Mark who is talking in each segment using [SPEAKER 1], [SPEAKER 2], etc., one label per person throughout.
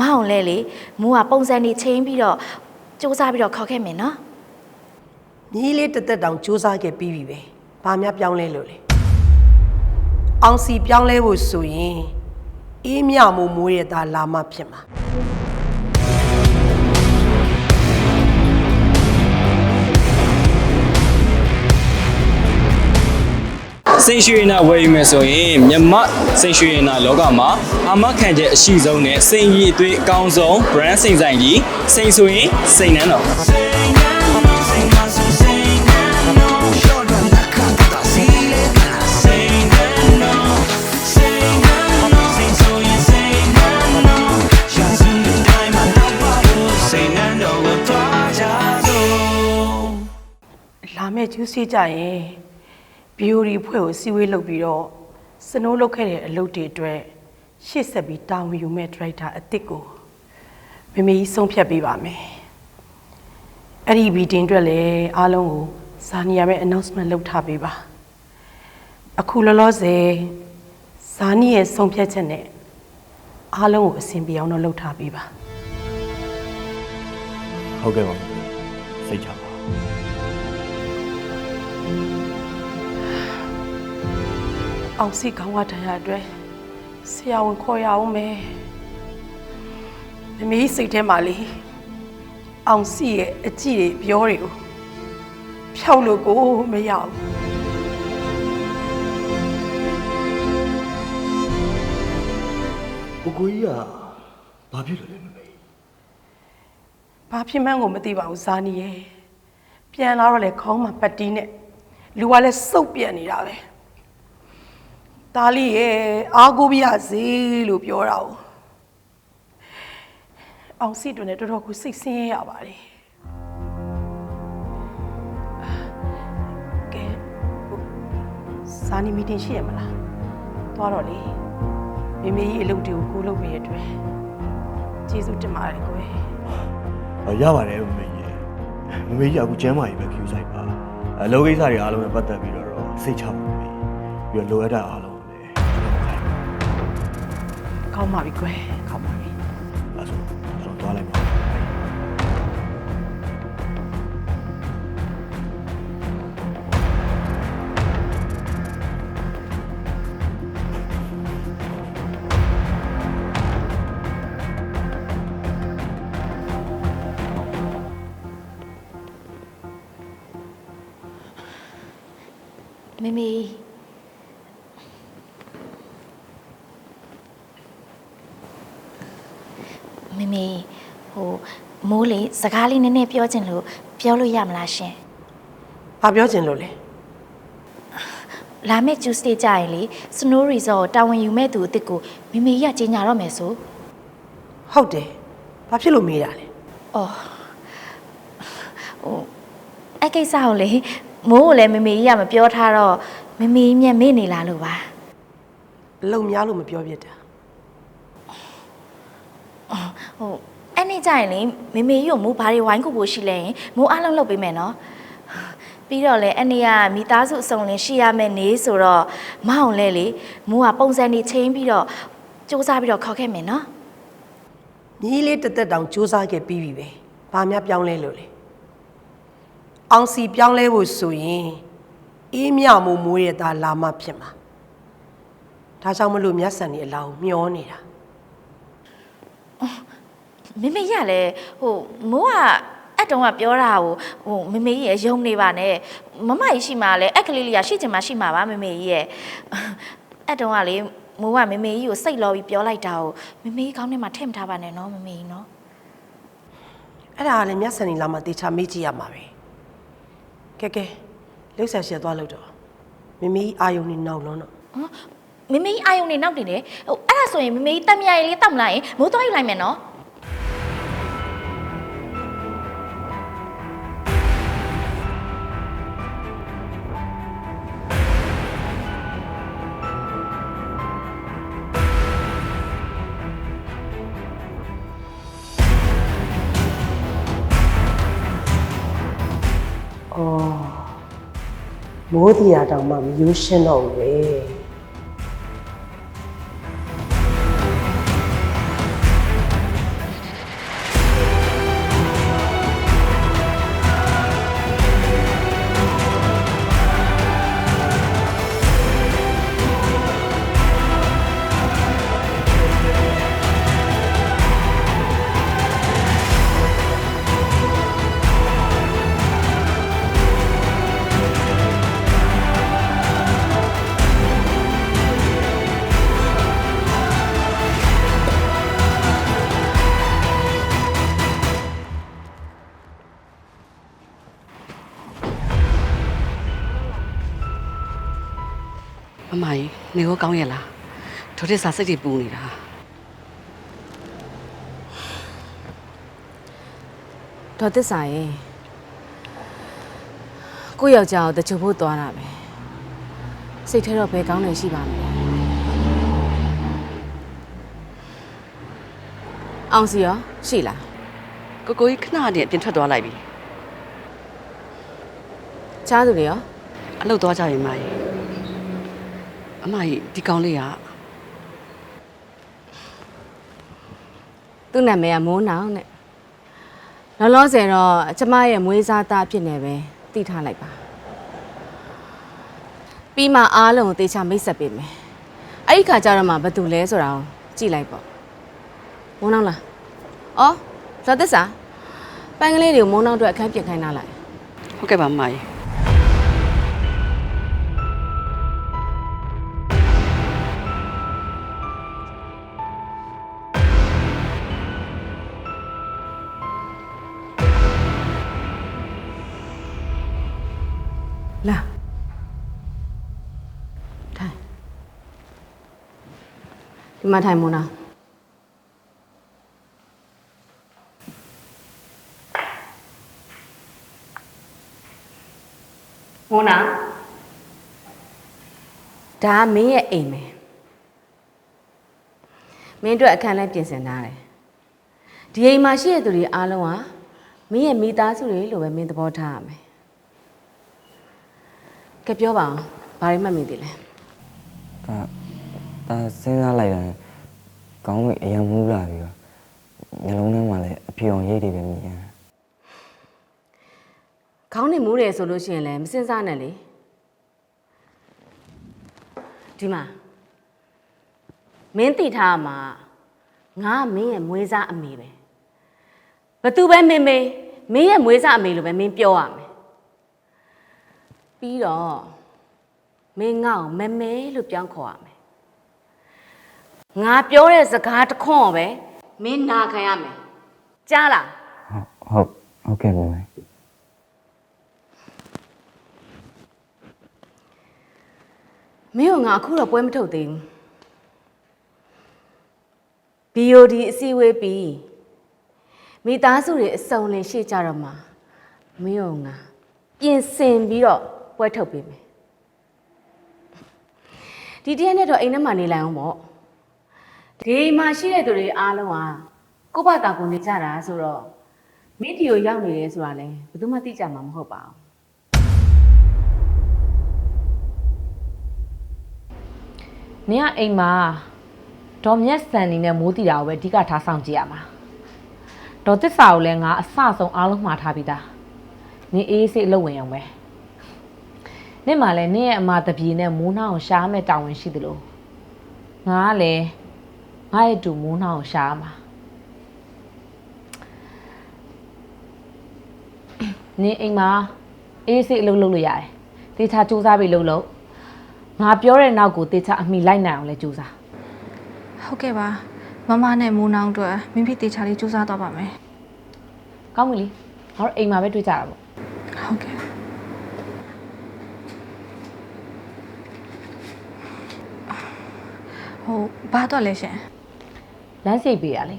[SPEAKER 1] မအောင်လဲလေမိုးကပုံစံနေချင်းပြီးတော့စူးစမ်းပြီးတော့ခေါက်ခဲ့မယ်နော်
[SPEAKER 2] ညီလေးတစ်သက်တောင်စူးစမ်းခဲ့ပြီးပြီပဲဘာများပြောင်းလဲလို့လဲအောင်စီပြောင်းလဲဖို့ဆိုရင်အေးမြမိုးမိုးရဲ့သားလာမှဖြစ်မှာ
[SPEAKER 3] စိတ်ရွှေနာဝယ်ယူမယ်ဆိုရင်မြမစိတ်ရွှေနာလောကမှာအာမခံချက်အရှိဆုံးနဲ့စိန်ကြီးအသွေးအကောင်းဆုံး brand စိန်ဆိုင်ကြီးစိန်ဆိုရင်စိန်နန်းတော်
[SPEAKER 2] လာမဲ့ကျူးစီကြရင် ဘီယိုဒီဖွဲ့ကိုစီဝေးလုပ်ပြီးတော့စနိုးလုပ်ခဲ့တဲ့အလုပ်တွေအတွက်ရှေ့ဆက်ပြီးတာဝန်ယူမဲ့ဒရိုက်တာအစ်စ်ကိုမမေကြီးဆုံးဖြတ်ပေးပါမယ်အဲ့ဒီဘီတင်အတွက်လည်းအားလုံးကိုဇာနီယာပဲ announcement လုပ်ထားပေးပါအခုလောလောဆယ်ဇာနီရဲ့ဆုံးဖြတ်ချက်နဲ့အားလုံးကိုအဆင်ပြေအောင်တော့လုပ်ထားပေးပါ
[SPEAKER 4] ဟုတ်ကဲ့ပါစိတ်ချ
[SPEAKER 2] အောင်စီခေါင်းဝတရားအတွက်ဆရာဝန်ခေါ်ရအောင်မယ်မမေးစိတ်ထဲမှာလေအောင်စီရဲ့အကြည့်တွေပြောတွေကိုဖြောက်လို့ကိုမရဘူး
[SPEAKER 4] ကိုကိုကြီးကဘာဖြစ်လို့လဲမမေ
[SPEAKER 2] ဘာဖြစ်မှန်းကိုမသိပါဘူးဇာနီရဲ့ပြန်လာတော့လေခေါင်းမှာပတ်တီးနဲ့လူကလည်းစုပ်ပြက်နေတာပဲ ဒါလေးရဲ့အားကိုးပြရစေလို့ပြောတာ ਉਹ အောင်စီတွင်လည်းတော်တော်ကိုစိတ်ဆင်းရဲရပါတယ်ကဲဟိုဇာနီမီတင်ရှိရမလားသွားတော့လေမိမေကြီးအလုပ်တွေကိုကိုလုပ်ပေးရတဲ့အတွက်ကျေးဇူးတင်ပါတယ်ကိုယ်
[SPEAKER 4] အော်ရပါတယ်မမေကြီးမမေကြီးအခုကျမ်းမာကြီးပဲ queue ဆိုင်ပါအလုပ်ကိစ္စတွေအားလုံးနဲ့ပတ်သက်ပြီးတော့စိတ်ချပါမမေပြီးတော့လိုအပ်တဲ့အားလုံး ကောင်းပါ
[SPEAKER 2] ပြီကွယ်ကောင်းပါပြီ
[SPEAKER 4] အဲ့ဆိုကျွန်တော်သွားလိုက်ပါ
[SPEAKER 1] မမေ မမေဟိုမိုးလေးစကားလေးနည်းနည်းပြောချင်လို့ပြောလို့ရမလားရှင်။
[SPEAKER 2] ဘာပြောချင်လို့လဲ
[SPEAKER 1] လာမယ့် Tuesday ကြရင်လေ Snow Resort တာဝန်ယူမဲ့သူအစ်စ်ကိုမမေကြီးကကြီးညာတော့မယ်ဆို။
[SPEAKER 2] ဟုတ်တယ်။ဘာဖြစ်လို့မေးတာလဲ
[SPEAKER 1] အော်ဟိုအဲ့ကိစ္စကိုလေမိုးကိုလည်းမမေကြီးကမပြောထားတော့မမေကြီးမျက်မေ့နေလားလို့ပါ။
[SPEAKER 2] အလုံများလို့မပြောပြတာ
[SPEAKER 1] ဟိုအဲ့နေ့ကျရင်လေမေမေကြီးကိုမိုးဘာတွေဝိုင်းခုဖို့ရှိလဲရင်မိုးအားလုံးလုပ်ပေးမယ်နော်ပြီးတော့လေအဲ့နေ့ကမိသားစုအစုံလင်ရှိရမယ်နေဆိုတော့မအောင်လဲလေမိုးကပုံစံနေချင်းပြီးတော့စူးစမ်းပြီးတော့ခေါက်ခဲ့မယ်နော်။
[SPEAKER 2] ညီလေးတစ်သက်တောင်စူးစမ်းခဲ့ပြီးပြီပဲ။ဘာများပြောင်းလဲလို့လဲ။အောင်စီပြောင်းလဲဖို့ဆိုရင်အေးမြမိုးမိုးရဲ့သားလာမှဖြစ်မှာ။ဒါကြောင့်မလို့မျက်စံနေအလောင်းမျောနေတာ
[SPEAKER 1] မေမေကြီးကလည်းဟိုမိုးကအတုံးကပြောတာကိုဟိုမေမေကြီးရဲ့ယုံနေပါနဲ့မမကြီးရှိမှလည်းအက်ကလေးလေးကရှိချင်မှရှိမှာပါမေမေကြီးရဲ့အတုံးကလေမိုးကမေမေကြီးကိုစိတ်လောပြီးပြောလိုက်တာကိုမေမေကြီးကောင်းထဲမှာထည့်မထားပါနဲ့နော်မေမေကြီးနော်။
[SPEAKER 2] အဲ့ဒါကလည်းမျက်စံနေလာမှတေချာမေးကြည့်ရမှာပဲ။ကဲကဲလိပ်ဆာရှက်သွားလို့တော့မမေကြီးအာယုန်နေနောက်လုံးတော့
[SPEAKER 1] ဟမ်မမေကြီးအာယုံနေနောက်နေတယ်ဟိုအဲ့ဒါဆိုရင်မမေကြီးတက်မြရည်လေးတောက်မလိုက်ရင်မိုးသွားယူလိုက်မယ်နော်။
[SPEAKER 2] မိုးတရားတောင်မှမယူရှင်းတော့ဘူးပဲ။
[SPEAKER 5] အမကြီးနေရောကောင်းရဲ့လားဒေါ်တစ်စာစိတ်တွေပူနေတာ
[SPEAKER 6] ဒေါ်သစ္စာရဲ့ကိုယ့်ယောက်ျားကိုတချို့ဖို့သွားတာပဲစိတ်ထဲတော့ဘယ်ကောင်းနေရှိပါမလဲအောင်စီရောရှိလား
[SPEAKER 5] ကိုကိုကြီးခဏနဲ့အပြင်ထွက်သွားလိုက်ပြီ
[SPEAKER 6] ချားသူတွေရော
[SPEAKER 5] အလုပ်သွားကြရင်မကြီး အမကြီးဒီကောင်လေးက
[SPEAKER 6] သူ့နာမည်ကမိုးနောင်နဲ့လောလောဆယ်တော့ကျမရဲ့မွေးစားသားအဖြစ်နေပဲသိထားလိုက်ပါပြီးမှအားလုံးကိုတေချာမိတ်ဆက်ပေးမယ်အဲ့ဒီခါကျတော့မှဘာတူလဲဆိုတာကိုကြည့်လိုက်ပေါ့မိုးနောင်လားအော်ဒေါ်သစ္စာပန်းကလေးတွေကိုမိုးနောင်အတွက်အခန်းပြင်ခိုင်းထားလိုက်
[SPEAKER 5] ဟုတ်ကဲ့ပါအမကြီး
[SPEAKER 6] ဒီမှာထိုင်မိုးနောင်မိုးနာဒါကမင်းရဲ့အိမ်ပဲမင်းတို့အခန်းလဲပြင်ဆင်ထားတယ်ဒီအိမ်မှာရှိတဲ့သူတွေအားလုံးကမင်းရဲ့မိသားစုတွေလို့ပဲမင်းသဘောထားရမယ်ကဲပြောပါအောင်ဘာတွေမှတ်မိသေးလဲ
[SPEAKER 7] ဒါ ဒါစဉ်းစားလိုက်ရင်ကောင်းပြီအရင်မူးလာပြီးတော့ညလုံးထဲမှာလည်းအဖြေအောင်ရိတ်တွေပဲမြင်ရတယ်
[SPEAKER 6] ခေါင်းနေမူးတယ်ဆိုလို့ရှိရင်လည်းမစင်စားနဲ့လေဒီမှာမင်းတိထားမှာငါမင်းရဲ့မွေးစားအမေပဲဘသူပဲမင်းမေးမင်းရဲ့မွေးစားအမေလို့ပဲမင်းပြောရမယ်ပြီးတော့မင်းငါ့ကိုမမဲလို့ပြောင်းခေါ်ရမယ် ငါပြောတဲ့စကားတစ်ခွန်းကိုပဲမင်းနာခံရမယ်ကြားလား
[SPEAKER 7] ဟုတ်ဟုတ်ဟုတ်ကဲ့ပါမယ်
[SPEAKER 6] မင်းကငါအခုတော့ပွဲမထုတ်သေးဘူး BOD အစည်းအဝေးပြီးမိသားစုတွေအစုံလင်ရှေ့ကြတော့မှမင်းကငါပြင်ဆင်ပြီးတော့ပွဲထုတ်ပေးမယ်ဒီတရက်နဲ့တော့အိမ်ထဲမှာနေလိုက်အောင်ပေါ့ ဒီမှာရှိတဲ့သူတွေအားလုံးကကိုယ့်ဘာသာကိုယ်နေကြတာဆိုတော့မင်းဒီကိုရောက်နေတယ်ဆိုတာလည်းဘယ်သူမှသိကြမှာမဟုတ်ပါဘူး
[SPEAKER 8] နင်ကအိမ်မှာဒေါ်မျက်စံနေနဲ့မိုးတီတာကိုပဲအဓိကထားဆောင်ကြည့်ရမှာဒေါ်သစ္စာကိုလည်းငါအဆဆုံးအားလုံးမှားထားပြီးသားနင်အေးစိတ်အလုပ်ဝင်အောင်ပဲနင်မှလည်းနင်ရဲ့အမတပြေနဲ့မိုးနှောင်းကိုရှားမဲ့တာဝန်ရှိသလိုငါကလည်း ငါရဲ့အတူမိုးနှောင်းကိုရှားမှာနင်အိမ်မှာအေးစိတ်အလုပ်လုပ်လို့ရတယ်တေချာစူးစမ်းပြီးလုပ်လို့ငါပြောတဲ့နောက်ကိုတေချာအမိလိုက်နိုင်အောင်လဲကြိုးစား
[SPEAKER 9] ဟုတ်ကဲ့ပါမမနဲ့မိုးနောင်တို့မိမိတေချာလေးစူးစမ်းတော့ပါမယ်
[SPEAKER 8] ကောင်းပြီလေငါတို့အိမ်မှာပဲတွေ့ကြတာပေါ့
[SPEAKER 9] ဟုတ်ကဲ့ဟိုဘာတော့လဲရှင်
[SPEAKER 8] လမ်းစိတ်ပေးရလေ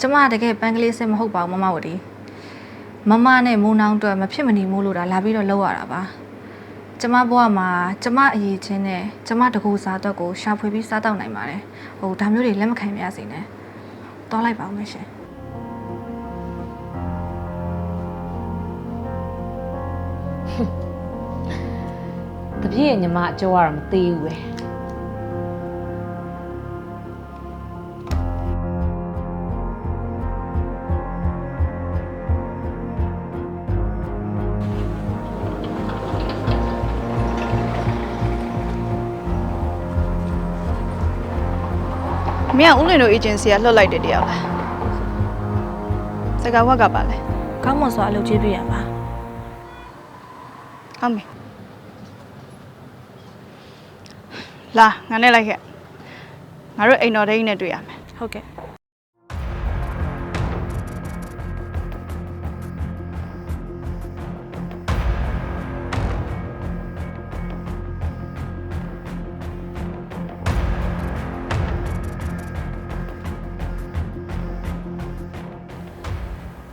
[SPEAKER 9] ကျမတကယ်ပန်းကလေးစစ်မဟုတ်ပါဘူးမမဝတီမမနဲ့မိုးနောင်တို့မဖြစ်မနေမိုးလို့တာလာပြီးတော့လောက်ရတာပါကျမဘဝမှာကျမအရေးချင်းနဲ့ကျမတကူစားတော့ကိုရှာဖွေပြီးစားတော့နိုင်ပါတယ်ဟိုဒါမျိုးတွေလက်မခံမရစေနဲ့တော်လိုက်ပါဦးမရှင်
[SPEAKER 8] တပြည့်ရဲ့ညီမအကျော်ကတော့မသေးဘူးပဲ
[SPEAKER 10] မင်းကဦးလင်တို့ agency ကလွှတ်လိုက်တဲ့တရားလားစကားဝက်ကပါလဲ
[SPEAKER 9] ကောင်းမွန်စွာအလုပ်ကြည့်ပြရပါ
[SPEAKER 10] ဟုတ်ပြီလာငါနဲ့လိုက်ခဲ့ငါတို့အိမ်တော်ဒိန်းနဲ့တွေ့ရမယ်
[SPEAKER 9] ဟုတ်ကဲ့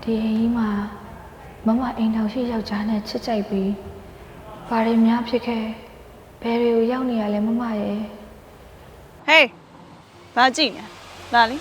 [SPEAKER 11] ဒီအိမ်ကြီးမှာမမအိမ်ထောင်ရှိယောက်ျားနဲ့ချစ်ကြိုက်ပြီးဘာတွေများဖြစ်ခဲ့ဘယ်တွေကိုရောက်နေရလဲမမရဲ့
[SPEAKER 10] ဟေးဘာကြည့်နေလဲလာလေ